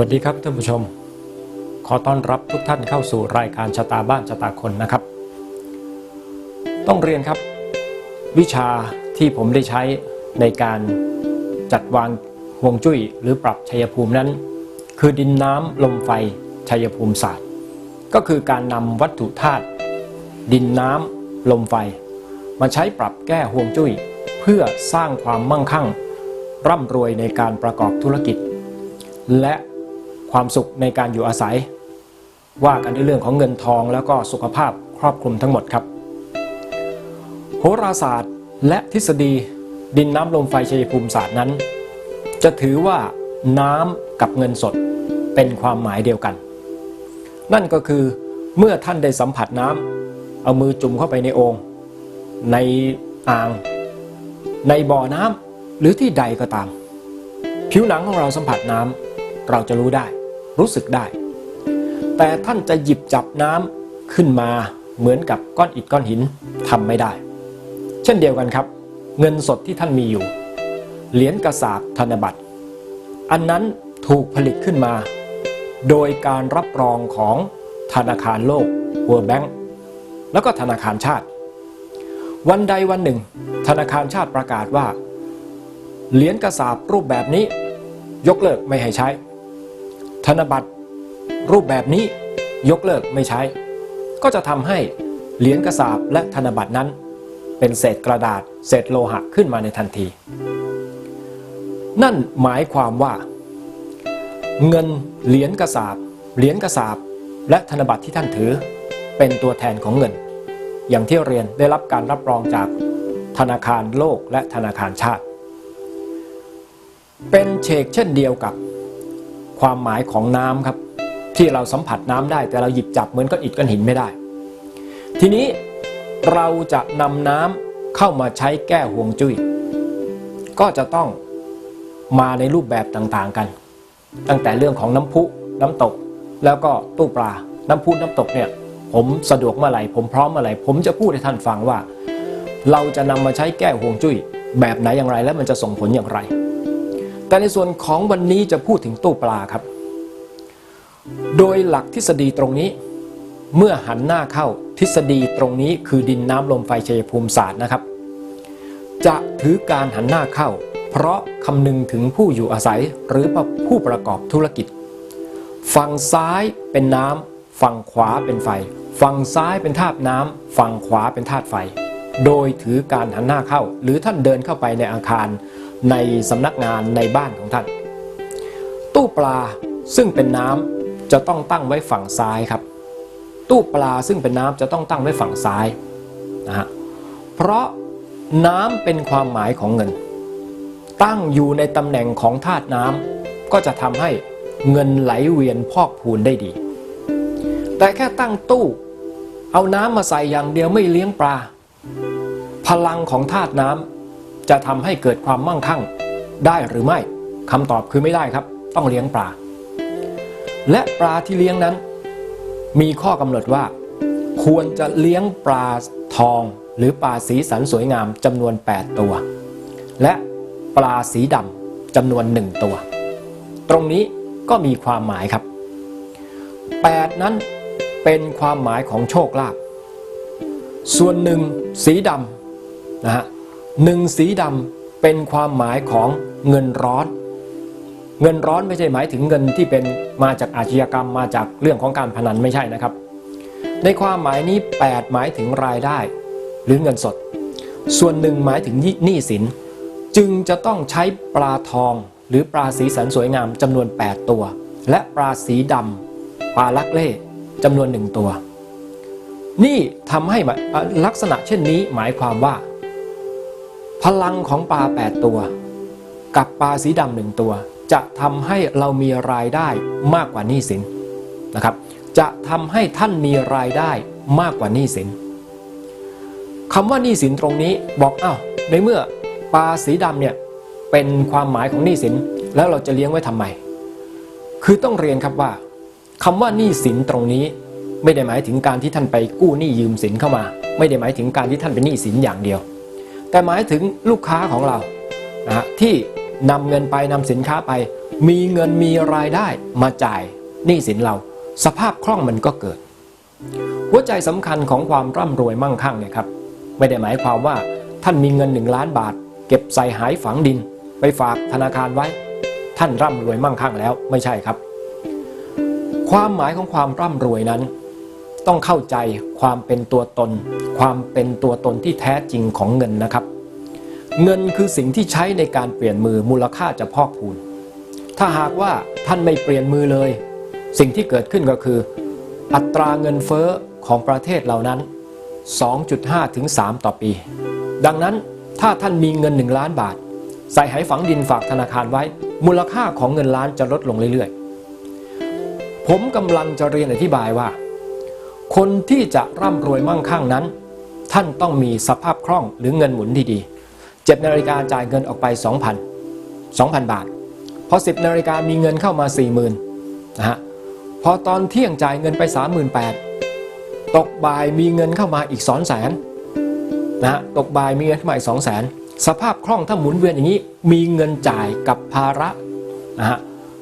วัสดีครับท่านผู้ชม ขอต้อนรับทุกท่านเข้าสู่รายการชะตาบ้านชะตาคนนะครับ ต้องเรียนครับ วิชาที่ผมได้ใช้ในการจัดวางฮวงจุ้ยหรือปรับชัยภูมินั้น คือดินน้ำลมไฟชัยภูมิศาสตร์ ก็คือการนำวัตถุธาตุดินน้ำลมไฟ มาใช้ปรับแก้ฮวงจุ้ย เพื่อสร้างความมั่งคั่ง ร่ำรวยในการประกอบธุรกิจ และ ความสุขในการอยู่อาศัย ว่ากันในเรื่องของเงินทองแล้วก็สุขภาพครอบคลุมทั้งหมดครับ โหราศาสตร์และทฤษฎีดินน้ำลมไฟชัยภูมิศาสตร์นั้น จะถือว่าน้ำกับเงินสดเป็นความหมายเดียวกัน นั่นก็คือเมื่อท่านได้สัมผัสน้ำเอามือจุ่มเข้าไปในโองค์ในอ่าง ในบ่อน้ำหรือที่ใดก็ตาม ผิวหนังของเราสัมผัสน้ำ เราจะรู้ได้ รู้สึกได้ แต่ท่านจะหยิบจับน้ำขึ้นมาเหมือนกับก้อนอิฐก้อนหินทำไม่ได้ เช่นเดียวกันครับ เงินสดที่ท่านมีอยู่ เหรียญกระสาบธนบัตร อันนั้นถูกผลิตขึ้นมา โดยการรับรองของธนาคารโลก World Bank แล้วก็ธนาคารชาติ วันใดวันหนึ่ง ธนาคารชาติประกาศว่า เหรียญกระสาบรูปแบบนี้ ยกเลิกไม่ให้ใช้ ธนบัตรรูปแบบนี้ยกเลิกไม่ใช้ ก็จะทำให้เหรียญกระสาบและธนบัตรนั้น เป็นเศษกระดาษ เศษโลหะขึ้นมาในทันที นั่นหมายความว่า เงินเหรียญกระสาบเหรียญกระสาบและธนบัตรที่ท่านถือ เป็นตัวแทนของเงิน อย่างที่เรียนได้รับการรับรองจากธนาคารโลกและธนาคารชาติ เป็นเชกเช่นเดียวกับ ความหมายของน้ำครับ ที่เราสัมผัสน้ำได้ แต่เราหยิบจับเหมือนก้อนอิฐก้อนหินไม่ได้ ทีนี้เราจะนำน้ำเข้ามาใช้แก้ห่วงจุย้ยก็จะต้องมาในรูปแบบต่างๆกัน ตั้งแต่เรื่องของน้ำพุน้ำตก แล้วก็ตู้ปลา น้ำพุน้ำตกเนี่ยผมสะดวกเมื่อไหร่ผมพร้อมเมื่อไหร่ผมจะพูดให้ท่านฟังว่า เราจะนำมาใช้แก้ห่วงจุ้ยแบบไหนอย่างไรและมันจะส่งผลอย่างไร แต่ในส่วนของวันนี้จะพูดถึงตู้ปลาครับ โดยหลักทฤษฎีตรงนี้ เมื่อหันหน้าเข้าทฤษฎีตรงนี้คือดินน้ำลมไฟชัยภูมิศาสตร์นะครับ จะถือการหันหน้าเข้า เพราะคำนึงถึงผู้อยู่อาศัยหรือผู้ประกอบธุรกิจ ฝั่งซ้ายเป็นน้ำฝั่งขวาเป็นไฟ ฝั่งซ้ายเป็นธาตุน้ำฝั่งขวาเป็นธาตุไฟ โดยถือการหันหน้าเข้า หรือท่านเดินเข้าไปในอาคารในสำนักงานในบ้านของท่าน ตู้ปลาซึ่งเป็นน้ำจะต้องตั้งไว้ฝั่งซ้ายครับ ตู้ปลาซึ่งเป็นน้ำจะต้องตั้งไว้ฝั่งซ้ายนะฮะเพราะน้ำเป็นความหมายของเงิน ตั้งอยู่ในตำแหน่งของธาตุน้ำก็จะทำให้เงินไหลเวียนพอกพูนได้ดี แต่แค่ตั้งตู้ เอาน้ำมาใส่อย่างเดียวไม่เลี้ยงปลา พลังของธาตุน้ำจะทำให้เกิดความมั่งคั่งได้หรือไม่คำตอบคือไม่ได้ครับ ต้องเลี้ยงปลา และปลาที่เลี้ยงนั้น มีข้อกำหนดว่า ควรจะเลี้ยงปลาทองหรือปลาสีสันสวยงามจำนวน 8 ตัว และปลาสีดำจำนวน 1 ตัว ตรงนี้ก็มีความหมายครับ 8 นั้นเป็นความหมายของโชคลาภส่วนหนึ่งสีดำ นะฮะหนึ่งสีดำเป็นความหมายของเงินร้อน เงินร้อนไม่ใช่หมายถึงเงินที่เป็นมาจากอาชญากรรมมาจากเรื่องของการพนันไม่ใช่นะครับ ในความหมายนี้ 8 หมายถึงรายได้ หรือเงินสด ส่วนหนึ่งหมายถึงหนี้สิน จึงจะต้องใช้ปลาทอง หรือปลาสีสันสวยงามจำนวน 8 ตัว และปลาสีดำปลาลักเล่จำนวนหนึ่งตัว นี่ทำให้ลักษณะเช่นนี้หมายความว่า พลังของปลา 8 ตัว กับปลาสีดำหนึ่งตัว จะทำให้เรามีรายได้มากกว่าหนี้สินนะครับ จะทำให้ท่านมีรายได้มากกว่าหนี้สินคำว่าหนี้สินตรงนี้บอกอ้าวในเมื่อปลาสีดำเนี่ยเป็นความหมายของหนี้สินแล้วเราจะเลี้ยงไว้ทำไม คือต้องเรียนครับว่าคำว่าหนี้สินตรงนี้ไม่ได้หมายถึงการที่ท่านไปกู้หนี้ยืมสินเข้ามา ไม่ได้หมายถึงการที่ท่านเป็นหนี้สินอย่างเดียว แต่หมายถึงลูกค้าของเรานะที่นำเงินไปนำสินค้าไป มีเงินมีรายได้มาจ่ายหนี้สินเรา สภาพคล่องมันก็เกิด หัวใจสำคัญของความร่ำรวยมั่งคั่งเนี่ยครับ ไม่ได้หมายความว่าท่านมีเงินหนึ่งล้านบาท เก็บใส่หายฝังดิน ไปฝากธนาคารไว้ ท่านร่ำรวยมั่งคั่งแล้วไม่ใช่ครับ ความหมายของความร่ำรวยนั้น ต้องเข้าใจความเป็นตัวตน ความเป็นตัวตนที่แท้จริงของเงินนะครับ เงินคือสิ่งที่ใช้ในการเปลี่ยนมือมูลค่าจะพอกพูน ถ้าหากว่าท่านไม่เปลี่ยนมือเลย สิ่งที่เกิดขึ้นก็คือ อัตราเงินเฟ้อของประเทศเหล่านั้น 2.5 ถึง 3 ต่อปี ดังนั้นถ้าท่านมีเงิน 1 ล้านบาท ใส่ไหฝังดินฝากธนาคารไว้ มูลค่าของเงินล้านจะลดลงเรื่อยๆ ผมกำลังจะเรียนอธิบายว่า คนที่จะร่ำรวยมั่งคั่งนั้น ท่านต้องมีสภาพคล่องหรือเงินหมุนดีๆ7นาฬิกาจ่ายเงินออกไป 2,000 2,000 บาท พอ 10นาฬิกามีเงินเข้ามา 40,000นะฮะพอตอนเที่ยงจ่ายเงินไป 38,000ตกบ่ายมีเงินเข้ามาอีก 2 0 0 0 0นนะฮะตกบ่ายมีเงินเข้ามาอีก 2 0 0 0 0 0สภาพคล่องถ้าหมุนเวียนอย่างนี้ มีเงินจ่ายกับภาระนะฮะ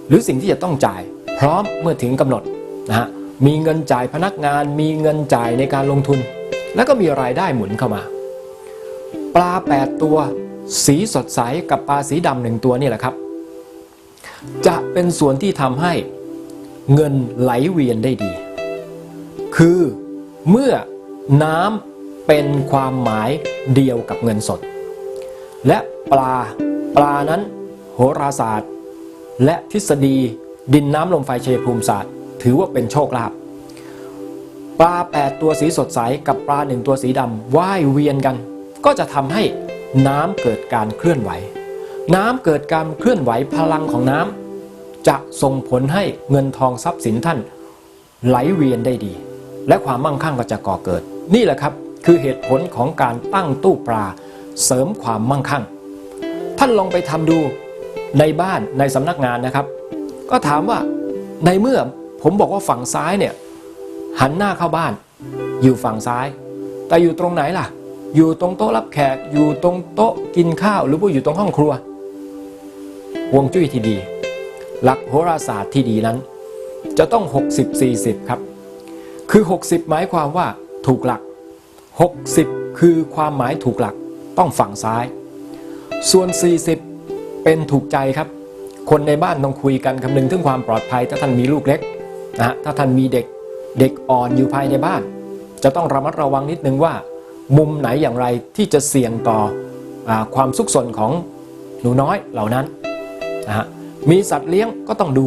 หรือสิ่งที่จะต้องจ่ายพร้อมเมื่อถึงกำหนดนะฮะ มีเงินจ่ายพนักงาน มีเงินจ่ายในการลงทุน แล้วก็มีรายได้หมุนเข้ามา ปลา 8 ตัว สีสดใสกับปลาสีดำหนึ่งตัวนี่แหละครับ จะเป็นส่วนที่ทำให้เงินไหลเวียนได้ดี คือเมื่อน้ำเป็นความหมายเดียวกับเงินสด และปลาปลานั้น โหราศาสตร์ และทฤษฎีดินน้ำลมไฟเชยภูมิศาสตร์ ถือว่าเป็นโชคลาภปลา8ตัวสีสดใสกับปลาหนึ่งตัวสีดำว่ายเวียนกัน ก็จะทำให้น้ำเกิดการเคลื่อนไหว น้ำเกิดการเคลื่อนไหวพลังของน้ำจะส่งผลให้เงินทองทรัพย์สินท่าน ไหลเวียนได้ดี และความมั่งคั่งก็จะก่อเกิด นี่แหละครับคือเหตุผลของการตั้งตู้ปลาเสริมความมั่งคั่ง ท่านลองไปทำดูในบ้านในสำนักงานนะครับ ก็ถามว่าในเมื่อ ผมบอกว่าฝั่งซ้ายเนี่ยหันหน้าเข้าบ้าน อยู่ฝั่งซ้าย แต่อยู่ตรงไหนล่ะ อยู่ตรงโต๊ะรับแขก อยู่ตรงโต๊ะกินข้าว หรือว่าอยู่ตรงห้องครัววงจุ้ยที่ดี หลักโหราศาสตร์ที่ดีนั้น จะต้อง 60-40 ครับ คือ 60 หมายความว่าถูกหลัก 60 คือความหมายถูกหลักต้องฝั่งซ้าย ส่วน 40 เป็นถูกใจครับ คนในบ้านต้องคุยกันคำนึงถึงความปลอดภัยถ้าท่านมีลูกเล็ก นะถ้าท่านมีเด็กเด็กอ่อนอยู่ภายในบ้าน จะต้องระมัดระวังนิดนึงว่า มุมไหนอย่างไรที่จะเสี่ยงต่ออความสุขสนของหนูน้อยเหล่านั้นนะฮะมีสัตว์เลี้ยงก็ต้องดู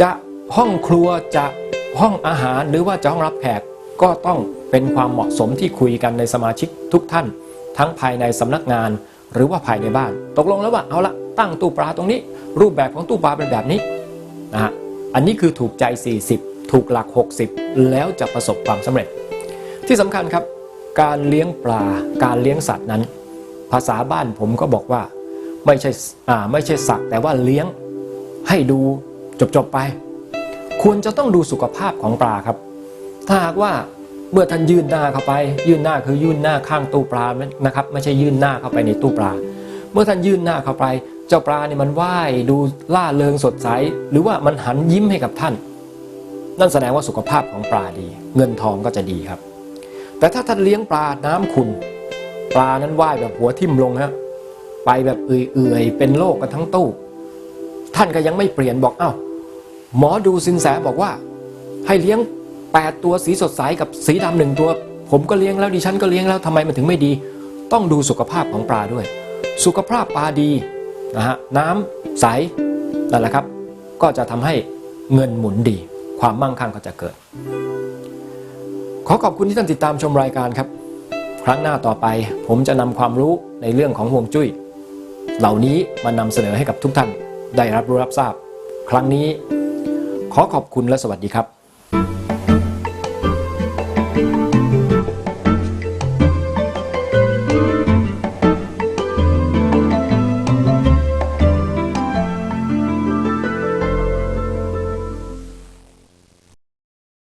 จะห้องครัวจะห้องอาหารหรือว่าจะห้องรับแขกก็ต้องเป็นความเหมาะสมที่คุยกันในสมาชิกทุกท่าน ทั้งภายในสำนักงานหรือว่าภายในบ้าน ตกลงแล้วว่าเอาละตั้งตู้ปลาตรงนี้ รูปแบบของตู้ปลาเป็นแบบนี้นะฮะ อันนี้คือถูกใจ 40 ถูกหลัก 60 แล้วจะประสบความสำเร็จ ที่สำคัญครับ การเลี้ยงปลา การเลี้ยงสัตว์นั้น ภาษาบ้านผมก็บอกว่าไม่ใช่ไม่ใช่สักแต่ว่าเลี้ยงให้ดูจบๆไป ควรจะต้องดูสุขภาพของปลาครับ ถ้าหากว่าเมื่อท่านยื่นหน้าเข้าไป ยื่นหน้าคือยื่นหน้าข้างตู้ปลานะครับ ไม่ใช่ยื่นหน้าเข้าไปในตู้ปลา เมื่อท่านยื่นหน้าเข้าไป เจ้าปลาเนี่ยมันว่ายดูล่าเริงสดใส หรือว่ามันหันยิ้มให้กับท่าน นั่นแสดงว่าสุขภาพของปลาดี เงินทองก็จะดีครับ แต่ถ้าท่านเลี้ยงปลาน้ำขุนปลานั้นว่ายแบบหัวทิ่มลงฮะไปแบบเอื่อยๆเป็นโรคกันทั้งตู้ ท่านก็ยังไม่เปลี่ยนบอกเอ้าหมอดูสินแสบอกว่า ให้เลี้ยง8ตัวสีสดใสกับสีดำหนึ่งตัว ผมก็เลี้ยงแล้วดิฉันก็เลี้ยงแล้วทำไมมันถึงไม่ดี ต้องดูสุขภาพของปลาด้วย สุขภาพปลาดี นะฮะน้ำใสนั่นแหละครับ ก็จะทำให้เงินหมุนดี ความมั่งคั่งก็จะเกิด ขอขอบคุณที่ท่านติดตามชมรายการครับ ครั้งหน้าต่อไปผมจะนำความรู้ในเรื่องของห่วงจุ้ย เหล่านี้มานำเสนอให้กับทุกท่านได้รับรู้รับทราบ ครั้งนี้ ขอขอบคุณและสวัสดีครับ